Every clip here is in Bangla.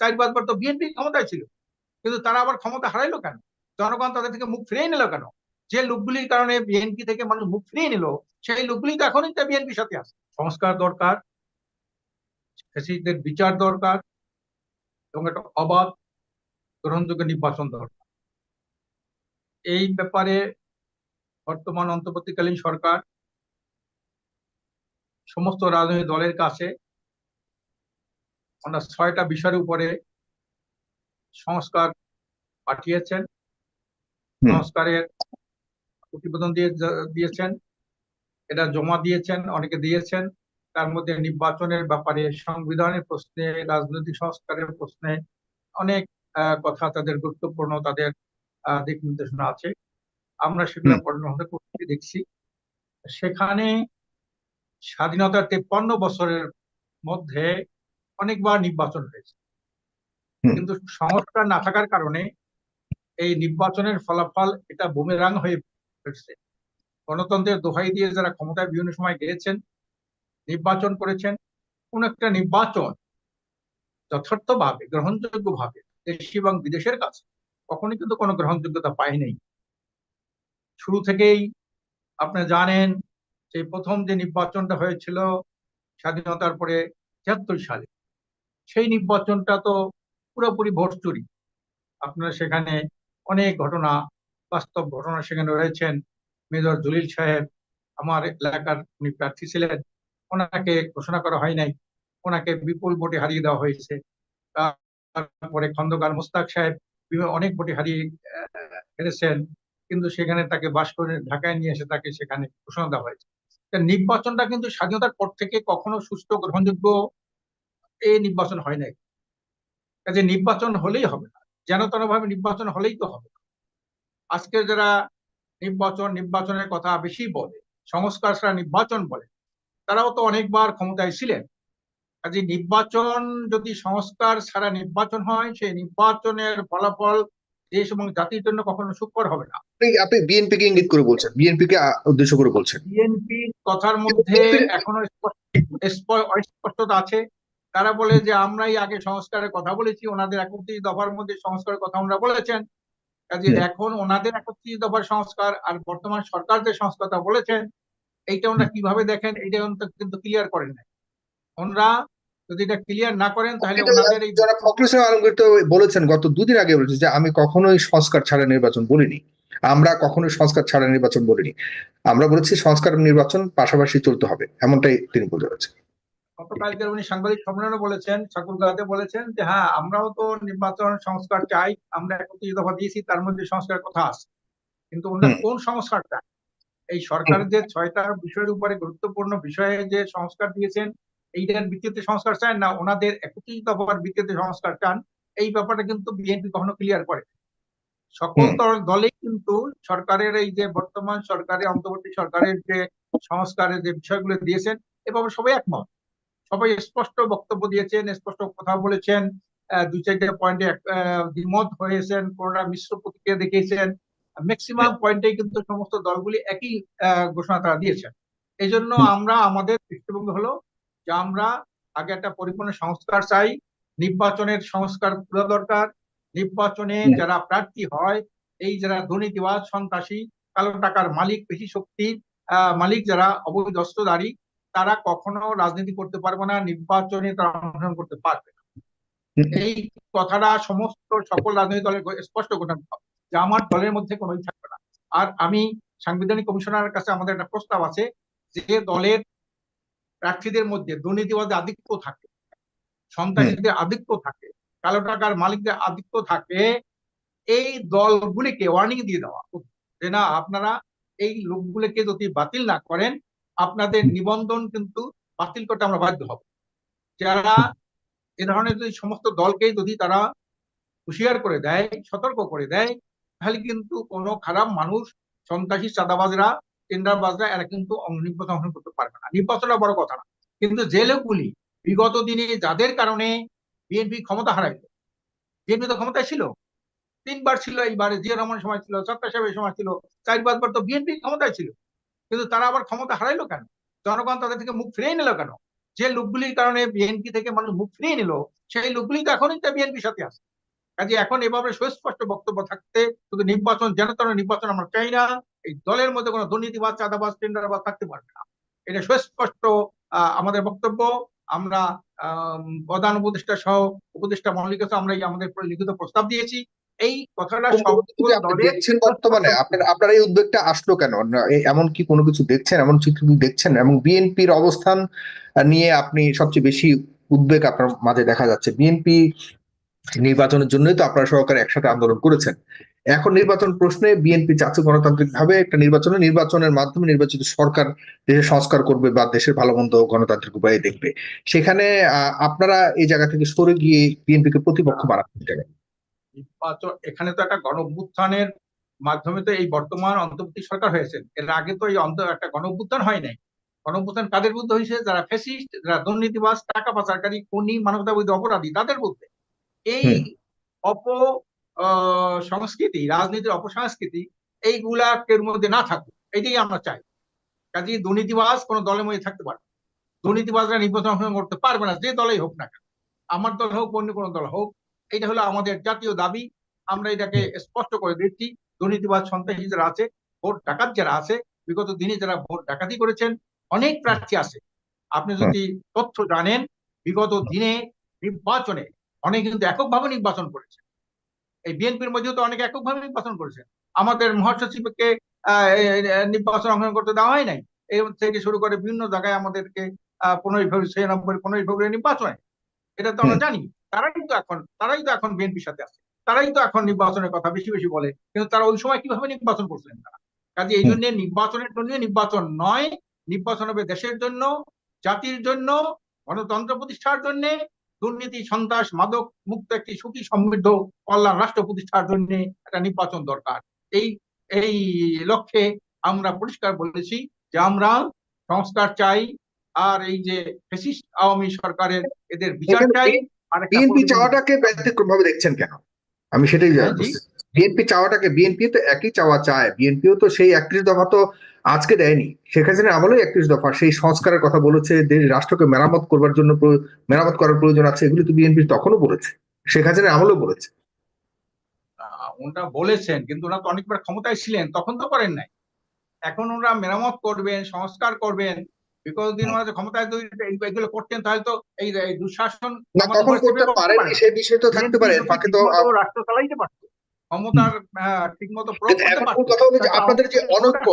চার পাঁচবার তো বিএনপি ক্ষমতায় ছিল। কিন্তু তারা আবার ক্ষমতা হারাইলো কেন? জনগণ তাদের থেকে মুখ ফিরিয়ে নিল কেন? যে লোকগুলির কারণে বিএনপি থেকে মানুষ মুখ ফিরিয়ে নিল, সেই লোকগুলি তো এখনই তো বিএনপির সাথে আছে। সংস্কার দরকার বিচার দরকার, এবং একটা অবাধ গ্রহণযোগ্য নির্বাচন দরকার। এই ব্যাপারে বর্তমান অন্তর্বর্তীকালীন সরকার, সমস্ত রাজনৈতিক দলের কাছে ওনার ছয়টা বিষয়ের উপরে সংস্কার পাঠিয়েছেন। সংস্কারের প্রতিবেদন দিয়ে দিয়েছেন। এটা জমা দিয়েছেন অনেকে দিয়েছেন। তার মধ্যে নির্বাচনের ব্যাপারে সংবিধানের প্রশ্নে রাজনৈতিক সংস্কারের প্রশ্নে অনেক কথা তাদের গুরুত্বপূর্ণ তাদের দিক নির্দেশনা আছে। আমরা সেগুলো। পড়াশোনা করতে দেখছি। সেখানে স্বাধীনতার তেপ্পান্ন বছরের মধ্যে অনেকবার নির্বাচন হয়েছে। কিন্তু সংস্কার না থাকার কারণে এই নির্বাচনের ফলাফল এটা বুমেরাং হয়ে ফিরছে গণতন্ত্রের দোহাই দিয়ে যারা ক্ষমতায় বিভিন্ন সময় গিয়েছেন নির্বাচন করেছেন কোন একটা নির্বাচন যথার্থভাবে গ্রহণযোগ্যভাবে দেশি এবং বিদেশের কাছে কখনোই কিন্তু কোনো গ্রহণযোগ্যতা পায় নাই শুরু থেকেই আপনি জানেন যে প্রথম যে নির্বাচনটা হয়েছিল স্বাধীনতার পরে তিয়াত্তর সালে সেই নির্বাচনটা তো পুরোপুরি ভোট চুরি। আপনারা সেখানে অনেক ঘটনা, বাস্তব ঘটনা সেখানে রয়েছেন। মেজর জলিল সাহেব, আমার এলাকার উনি প্রার্থী ছিলেন। ওনাকে ঘোষণা করা হয় নাই। ওনাকে বিপুল ভোটে হারিয়ে দেওয়া হয়েছে। তারপরে খন্দকার মুস্তাক সাহেব অনেক ভোটে হারিয়ে হেরেছেন। কিন্তু সেখানে তাকে বাস করে ঢাকায় নিয়ে এসে তাকে সেখানে ঘোষণা দেওয়া হয়েছে। নির্বাচনটা কিন্তু স্বাধীনতার পর থেকে কখনো সুস্থ গ্রহণযোগ্য এই নির্বাচন হয় নাই। কাজে নির্বাচন হলেই হবে না। যেন তেন ভাবে নির্বাচন হলেই তো হবে। না। আজকে যারা নির্বাচন নির্বাচনের কথা বেশি বলে সংস্কার ছাড়া নির্বাচন বলে তারাও তো অনেকবার ক্ষমতায় ছিলেন। কাজে নির্বাচন যদি সংস্কার ছাড়া নির্বাচন হয় সেই নির্বাচনের ফলাফল দেশ এবং জাতির জন্য কখনো সুখকর হবে না। আপনি বিএনপি কে ইঙ্গিত করে বলছেন? বিএনপি কে উদ্দেশ্য করে বলছেন? বিএনপি কথার মধ্যে এখনও স্পষ্ট- অস্পষ্টতা আছে। তারা বলে যে আমরাই আগে সংস্কারের কথা বলেছি ওনাদের একত্রিশ দফার মধ্যে সংস্কারের কথা ওনারা বলেছেন। কাজে এখন ওনাদের একত্রিশ দফার সংস্কার আর বর্তমান সরকার যে সংস্কারটা বলেছেন এইটা ওনারা কীভাবে দেখেন এইটা ওনারা কিন্তু ক্লিয়ার করেন নাই। ওনারা যদি এটা ক্লিয়ার না করেন তাহলে ওনাদের এই যারা ফখরুল ইসলাম আলমগীর তো বলেছেন গত দুদিন আগে বলেছেন যে আমি কখনোই সংস্কার ছাড়া নির্বাচন বলিনি। আমরা কখনোই সংস্কার ছাড়া নির্বাচন বলিনি। আমরা বলেছি সংস্কার নির্বাচন পাশাপাশি চলতে হবে। এমনটাই তিনি বলে যাচ্ছেন। গতকালকে উনি সাংবাদিক সম্মেলনে বলেছেন ঠাকুরগাঁওতে বলেছেন যে হ্যাঁ আমরাও তো নির্বাচন সংস্কার চাই আমরা একত্রিশ দফা দিয়েছি তার মধ্যে সংস্কার কথা আছে। কিন্তু ওনারা কোন সংস্কার চান এই সরকারের যে ছয়টা বিষয়ের উপরে গুরুত্বপূর্ণ বিষয়ে যে সংস্কার দিয়েছেন এইটার ভিত্তিতে সংস্কার চান না ওনাদের একত্রিশ দফার ভিত্তিতে সংস্কার চান এই ব্যাপারটা কিন্তু বিএনপি কখনো ক্লিয়ার করে সকল দল- দলেই কিন্তু সরকারের এই যে বর্তমান সরকারের অন্তর্বর্তী সরকারের যে সংস্কারের যে বিষয়গুলো দিয়েছেন এ ব্যাপারে সবাই একমত। সবাই স্পষ্ট বক্তব্য দিয়েছেন স্পষ্ট কথা বলেছেন দুই চারটে পয়েন্টে দ্বিমত হয়েছেন কোনটা মিশ্র প্রতিক্রিয়া দেখিয়েছেন। ম্যাক্সিমাম পয়েন্টে কিন্তু সমস্ত দলগুলি একই ঘোষণা তারা দিয়েছেন। এই জন্য আমরা আমাদের দৃষ্টিভঙ্গি হলো যে আমরা আগে একটা পরিপূর্ণ সংস্কার চাই নির্বাচনের সংস্কার পুরো দরকার নির্বাচনে যারা প্রার্থী হয় এই যারা দুর্নীতিবাজ সন্ত্রাসী কালো টাকার মালিক বেশি শক্তির আহ, মালিক যারা অবৈধ অস্ত্রধারী তারা কখনো রাজনীতি করতে পারবে না নির্বাচনে তারা অংশগ্রহণ করতে পারবে না। এই কথাটা সমস্ত সকল রাজনৈতিক দলের স্পষ্ট ঘোষণা যে আমার দলের মধ্যে কোনো থাকবে না। আর আমি সাংবিধানিক কমিশনারের কাছে আমাদের একটা প্রস্তাব আছে যে দলের প্রার্থীদের মধ্যে দুর্নীতিবাদের আধিক্য থাকে সন্ত্রাসীদের আধিক্য থাকে কালো টাকার মালিকদের আধিক্য থাকে এই দলগুলিকে ওয়ার্নিং দিয়ে দেওয়া। যে না আপনারা এই লোকগুলিকে যদি বাতিল না করেন আপনাদের নিবন্ধন কিন্তু বাতিল করতে আমরা বাধ্য হব। যারা এ ধরনের যদি সমস্ত দলকে যদি তারা হুঁশিয়ার করে দেয়, সতর্ক করে দেয়, তাহলে কিন্তু কোনো খারাপ মানুষ, সন্ত্রাসী, চাঁদাবাজরা, টেন্ডারবাজরা, এরা কিন্তু নির্বাচন অংশগ্রহণ করতে পারবে না। নির্বাচনটা বড় কথা না। কিন্তু যে লোকগুলি বিগত দিনে যাদের কারণে বিএনপি ক্ষমতা হারাইল, বিএনপি তো ক্ষমতায় ছিল, তিনবার ছিল এইবারে জিয়া রহমানের সময় ছিল সত্তার সাহেবের সময় ছিল চার পাঁচবার তো বিএনপি ক্ষমতায় ছিল। কিন্তু তারা আবার ক্ষমতা হারাইলো কেন? জনগণ তাদের থেকে মুখ ফিরিয়ে নিল কেন? যে লোকগুলির কারণে বিএনপি থেকে মানুষ মুখ ফিরিয়ে নিল সেই লোকগুলি তো এখনই বিএনপির সাথে আছে। কাজে এখন এভাবে সুস্পষ্ট বক্তব্য থাকতে শুধু নির্বাচন যেন তেন নির্বাচন আমরা চাই না এই দলের মধ্যে কোনো দুর্নীতিবাদ চাঁদাবাজ টেন্ডারবাদ থাকতে পারবে না। এটা সুস্পষ্ট আমাদের বক্তব্য। আমরা আম, প্রধান উপদেষ্টা সহ উপদেষ্টা মন্ডলীর আমরা আমাদের লিখিত প্রস্তাব দিয়েছি। এই কথাটা দেখছেন বর্তমানে? আপনার আপনার এই উদ্বেগটা আসলো কেন? এমন কি কোনো কিছু দেখছেন? এমন চিত্র দেখছেন? এবং বিএনপির অবস্থান নিয়ে আপনি সবচেয়ে বেশি উদ্বেগ আপনার মাঝে দেখা যাচ্ছে। বিএনপি নির্বাচনের জন্যই তো আপনারা সহকারে একসাথে আন্দোলন করেছেন। এখন নির্বাচন প্রশ্নে বিএনপি চাচ্ছে গণতান্ত্রিক ভাবে একটা নির্বাচনে। নির্বাচনের মাধ্যমে নির্বাচিত সরকার দেশের সংস্কার করবে বা দেশের ভালো মন্দ গণতান্ত্রিক উপায়ে দেখবে। সেখানে আহ, আপনারা এই জায়গা থেকে সরে গিয়ে বিএনপিকে প্রতিপক্ষ বাড়াতে কেন? নির্বাচন এখানে তো একটা গণ অভ্যুত্থানের মাধ্যমে তো এই বর্তমান অন্তর্বর্তী সরকার হয়েছেন। এর আগে তো এই অন্ত একটা গণ অভ্যুত্থান হয় নাই। গণ অভ্যুত্থান কাদের বিরুদ্ধে হয়েছে? যারা ফেসিস্ট যারা দুর্নীতিবাজ টাকা পাচারকারী খুনি মানবতাবিরোধী অপরাধী তাদের বিরুদ্ধে। এই অপ আহ, সংস্কৃতি রাজনীতির অপসংস্কৃতি এইগুলা এর মধ্যে না থাকুক এটাই আমরা চাই। কাজে দুর্নীতিবাজ কোনো দলের মধ্যে থাকতে পারে। দুর্নীতিবাজরা নির্বাচন করতে পারবে না যে দলেই হোক না কেন। আমার দল হোক অন্য কোনো দল হোক এটা হলো আমাদের জাতীয় দাবি। আমরা এটাকে স্পষ্ট করে দিচ্ছি। দুর্নীতিবাজ সন্ত্রাসী যারা আছে ভোট ডাকাত যারা আছে বিগত দিনে যারা ভোট ডাকাতি করেছেন অনেক প্রার্থী আছে। আপনি যদি তথ্য জানেন বিগত দিনে নির্বাচনে অনেকে কিন্তু এককভাবে নির্বাচন করেছে এই বিএনপির মধ্যেও তো অনেকে এককভাবে নির্বাচন করেছে আমাদের মহাসচিবকে নির্বাচন অংশগ্রহণ করতে দেওয়া হয় নাই। এই থেকে শুরু করে বিভিন্ন জায়গায় আমাদেরকে আহ পনেরোই ফেব্রুয়ারি ছিয়ানব্বই পনেরোই ফেব্রুয়ারি নির্বাচনে এটা তো আমরা জানি। তারাই তো এখন তারাই তো এখন বিএনপির সাথে আছে। তারাই তো এখন নির্বাচনের কথা বেশি বেশি বলে। কিন্তু তারা ওই সময় কীভাবে নির্বাচন করছিলেন তারা? কাজে এই জন্য নির্বাচনের জন্য নির্বাচন নয় নির্বাচন হবে দেশের জন্য জাতির জন্য গণতন্ত্র প্রতিষ্ঠার জন্য দুর্নীতি সন্ত্রাস মাদক মুক্ত একটি সুখী সমৃদ্ধ কল্যাণ রাষ্ট্র প্রতিষ্ঠার জন্য একটা নির্বাচন দরকার। এই এই লক্ষ্যে আমরা পরিষ্কার বলেছি যে আমরা সংস্কার চাই আর এই যে ফেসিস্ট আওয়ামী সরকারের এদের বিচার চাই বিএনপি চাওয়াটাকে ব্যতিক্রম ভাবে দেখছেন কেন? আমি সেটাই হ্যাঁ। বিএনপি চাওয়াটাকে বিএনপি তো একই চাওয়া চায়। বিএনপিও তো সেই একত্রিশ দফা তো আজকে দেয়নি। শেখ হাসিনা আমলেই একত্রিশ দফা। সেই সংস্কারের কথা বলেছে দেশ রাষ্ট্রকে মেরামত করবার জন্য মেরামত করার প্রয়োজন আছে এগুলি তো বিএনপি তখনও বলেছে। শেখ হাসিনা আমলেও বলেছে। ওনারা বলেছেন কিন্তু ওনারা তো অনেকবার ক্ষমতায় ছিলেন তখন তো করেন নাই। এখন ওনারা মেরামত করবেন সংস্কার করবেন। বিগত দিন ওনারা ক্ষমতায় যদি এগুলো করতেন তাহলে তো এই এই দুঃশাসন না করতে পারেনি সেই বিষয় তো থাকতে পারে এর তো রাষ্ট্র চালাইতে পারতো। ক্ষমতার ঠিক মতো প্রয়োগ কিন্তু করতে এখন পারতো। মূল কথা হলো যে আপনাদের যে অনৈক্য।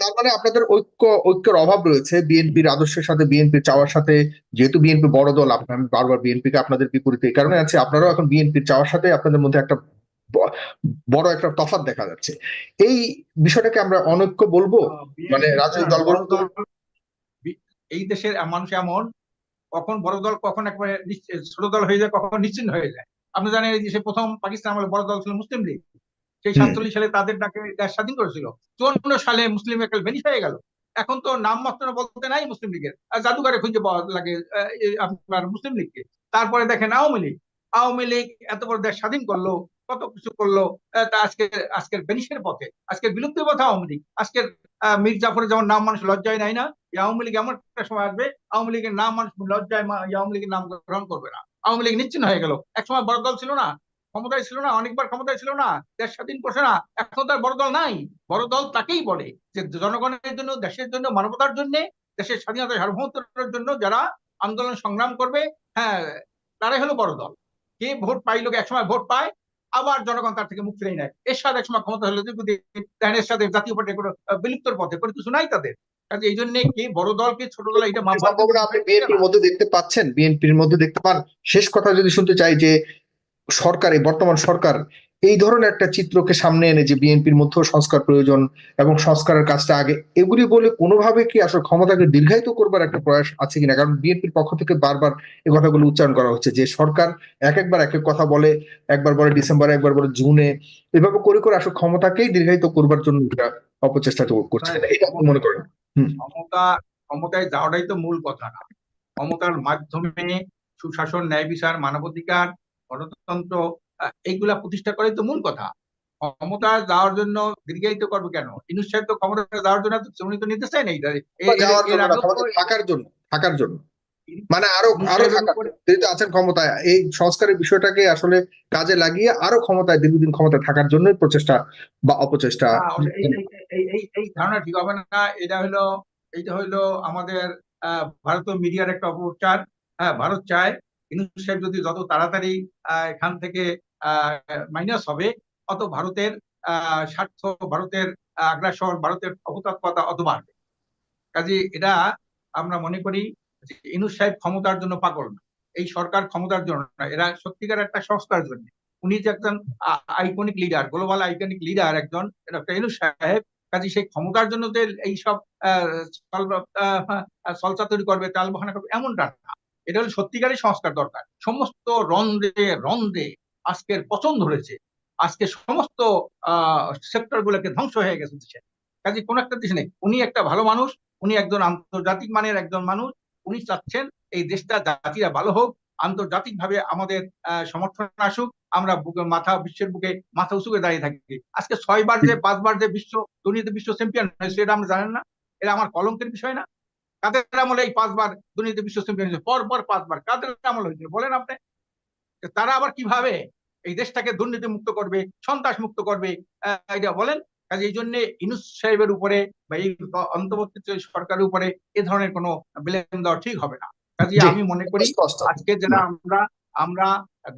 তার মানে ঐক্য ঐক্যের অভাব রয়েছে বিএনপির আদর্শের সাথে বিএনপির চাওয়ার সাথে যেহেতু বিএনপি বড় দল আমি বারবার বিএনপিকে আপনাদের বিপরীতে এই কারণে আছে আপনারাও এখন বিএনপির চাওয়ার সাথে আপনাদের মধ্যে একটা বড় একটা তফাৎ দেখা যাচ্ছে। এই বিষয়টাকে আমরা অনৈক্য বলব? মানে BNP রাজনৈতিক দলগুলো দল, এই দেশের মানুষ এমন কখন বড় দল কখন একবারে ছোট দল হয়ে যায় কখন নিশ্চিন্ত হয়ে যায়। আপনি জানেন এই দেশে প্রথম পাকিস্তান আমলে বড় দল ছিল মুসলিম লীগ। সেই সাতচল্লিশ সালে তাদের ডাকে দেশ স্বাধীন করেছিল। চুয়ান্ন সালে মুসলিম লীগ ভেনিস হয়ে গেল। এখন তো নাম মাত্র বলতে নাই মুসলিম লীগের। আর জাদুঘরে খুঁজে পাওয়া লাগে আপনার মুসলিম লীগকে। তারপরে দেখেন আওয়ামী লীগ। আওয়ামী লীগ এত বড় দেশ স্বাধীন করল কত কিছু করল আজকে, আজকের বেনিসের পথে, আজকের বিলুপ্তির পথে আওয়ামী লীগ, আজকের মীর জাফরের যেমন নাম মানুষ লজ্জায় নাই না আওয়ামী লীগ এমন একটা সময় আসবে, আওয়ামী লীগের নাম মানুষ লজ্জায় আওয়ামী লীগের নাম গ্রহণ করবে না। আওয়ামী লীগ নিশ্চিন্ন হয়ে গেল। এক সময় বড় দল ছিল না, ক্ষমতায় ছিল না, অনেকবার ক্ষমতায় ছিল না, দেশ স্বাধীন করছে না, এখন তার বড় দল নাই। বড় দল তাকেই বলে যে জনগণের জন্য, দেশের জন্য, মানবতার জন্য, দেশের স্বাধীনতা সার্বভৌমত্বের জন্য যারা আন্দোলন সংগ্রাম করবে হ্যাঁ তারাই হলো বড় দল। কে ভোট পাইলো এক সময় ভোট পায় আবার জনগণ তার থেকে মুক্তি ফিরেই নেয় এর সাথে এক সময় ক্ষমতা হলে দেখেন এর সাথে জাতীয় পার্টি কোনো বিলুপ্তর পথে কোনো কিছু নাই তাদের। কাজে এই জন্য কি বড় দলকে ছোট দল এটা আপনি বিএনপির মধ্যে দেখতে পাচ্ছেন? বিএনপির মধ্যে দেখতে পান? শেষ কথা যদি শুনতে চাই যে সরকার এই বর্তমান সরকার এই ধরনের একটা চিত্রকে সামনে এনে যে বিএনপির মধ্যেও সংস্কার প্রয়োজন এবং সংস্কারের কাজটা আগে এগুলি বলে কোনোভাবে কি আসলে ক্ষমতাকে দীর্ঘায়িত করবার একটা প্রয়াস আছে কিনা? কারণ বিএনপির পক্ষ থেকে বারবার এই কথাগুলো উচ্চারণ করা হচ্ছে যে সরকার এক একবার এক এক কথা বলে একবার বলে ডিসেম্বরে একবার বলে জুনে এভাবে করে করে আসলে ক্ষমতাকেই দীর্ঘায়িত করবার জন্য এটা অপচেষ্টা করছে। এটা আপনি মনে করেন? ক্ষমতা ক্ষমতায় যাওয়াটাই তো মূল কথা না। ক্ষমতার মাধ্যমে সুশাসন ন্যায় বিচার মানবাধিকার গণতন্ত্র এইগুলা প্রতিষ্ঠা করে তো মূল কথা। ক্ষমতা যাওয়ার জন্য দীর্ঘায়িত করবে কেন? ইনুস সাহেব তো ক্ষমতা যাওয়ার জন্য উনি তো নিতে চায় না জন্য থাকার জন্য থাকার জন্য। মানে আরও আরও থাকা তিনি তো আছেন ক্ষমতায় এই সংস্কারের বিষয়টাকে আসলে কাজে লাগিয়ে আরও ক্ষমতায় দীর্ঘদিন ক্ষমতায় থাকার জন্যই প্রচেষ্টা বা অপচেষ্টা এই এই- ধারণা ঠিক হবে না। এটা হলো এইটা হলো আমাদের আহ, ভারতীয় মিডিয়ার একটা অপপ্রচার। হ্যাঁ ভারত চায় ইনুস সাহেব যদি যত তাড়াতাড়ি আহ, এখান থেকে মাইনাস হবে। অত ভারতের স্বার্থ, ভারতের আগ্রাসন, ভারতের অপতৎপরতা অত বাড়বে। কাজে এটা আমরা মনে করি যে ইউনুস সাহেব ক্ষমতার জন্য পাগল না। এই সরকার ক্ষমতার জন্য এরা সত্যিকার একটা সংস্কার জন্য। উনি যে একজন iconic leader global iconic leader একজন ডক্টর ইউনুস সাহেব কাজে সেই ক্ষমতার জন্য যে এইসব সলসা তৈরি করবে তাল বাহানা করবে, এমনটা না। এটা হলো সত্যিকারই সংস্কার দরকার। সমস্ত রন্ধ্রে রন্ধ্রে আজকের পচন ধরেছে। আজকে সমস্ত সেক্টর গুলোকে ধ্বংস হয়ে গেছে দেশে। কাজে কোন একটা দেশ নেই। উনি একটা ভালো মানুষ, উনি একজন আন্তর্জাতিক মানের একজন মানুষ, উনি চাচ্ছেন এই দেশটা জাতিরা ভালো হোক আন্তর্জাতিক ভাবে আমাদের সমর্থন আসুক, আমরা বুকে মাথা, বিশ্বের বুকে মাথা উঁচু করে দাঁড়িয়ে থাকি। আজকে ছয়বার যে পাঁচবার যে বিশ্ব দুর্নীতি বিশ্ব চ্যাম্পিয়ন হয়েছে এটা আমরা জানেন না। এটা আমার কলঙ্কের বিষয় না। কাদের আমলে এই পাঁচবার দুর্নীতি বিশ্ব চ্যাম্পিয়ন হয়েছে? পর পর পাঁচবার কাদের আমল হয়েছিল বলেন আপনি। তারা আবার কীভাবে? এই দেশটাকে দুর্নীতি মুক্ত করবে সন্ত্রাস মুক্ত করবে এটা বলেন। কাজে এই জন্য ইনুস সাহেবের উপরে বা এই অন্তর্বর্তী সরকারের উপরে এ ধরনের কোনো ব্লেম দেওয়া ঠিক হবে না। কাজে আমি মনে করি আজকে যারা আমরা আমরা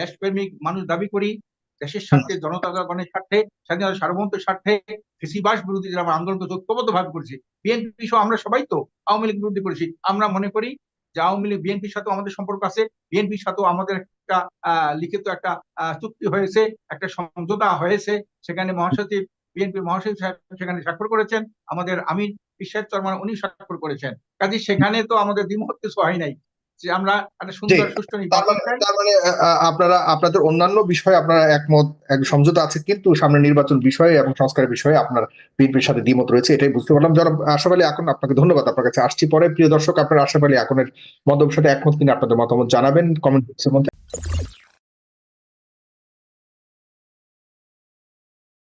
দেশপ্রেমিক মানুষ দাবি করি দেশের স্বার্থে জনতাগণের স্বার্থে স্বাধীনতা সার্বভৌমত্বের স্বার্থে কৃষিবাস বিরোধী যারা আন্দোলনকে ঐক্যবদ্ধ ভাবে করেছি বিএনপি সহ আমরা সবাই তো আওয়ামী লীগ বিরোধী করেছি আমরা মনে করি আওয়ামী লীগ, বিএনপির সাথেও আমাদের সম্পর্ক আছে। বিএনপির সাথেও আমাদের একটা লিখিত একটা চুক্তি হয়েছে, একটা সমঝোতা হয়েছে। সেখানে মহাসচিব বিএনপির মহাসচিব সাহেব সেখানে স্বাক্ষর করেছেন। আমাদের আমির বিশ্বাস চর্মা উনি স্বাক্ষর করেছেন। কাজে সেখানে তো আমাদের দ্বিমত কিছু হয় নাই। যে আমরা একটা সুন্দর সুষ্ঠু নির্বাচন মানে তার মানে আহ, আপনারা আপনাদের অন্যান্য বিষয়ে আপনারা একমত এক সমঝোতা আছে কিন্তু সামনে নির্বাচন বিষয়ে এবং সংস্কারের বিষয়ে আপনার বিএনপির সাথে দ্বিমত রয়েছে এটাই বুঝতে পারলাম। যারা আশাফ আলী এখন আপনাকে ধন্যবাদ আপনার কাছে আসছি পরে। প্রিয় দর্শক আপনার আশাফ আলী এখনের মন্তব্যের সাথে একমত কিনা আপনাদের মতামত জানাবেন কমেন্ট বক্সের মধ্যে।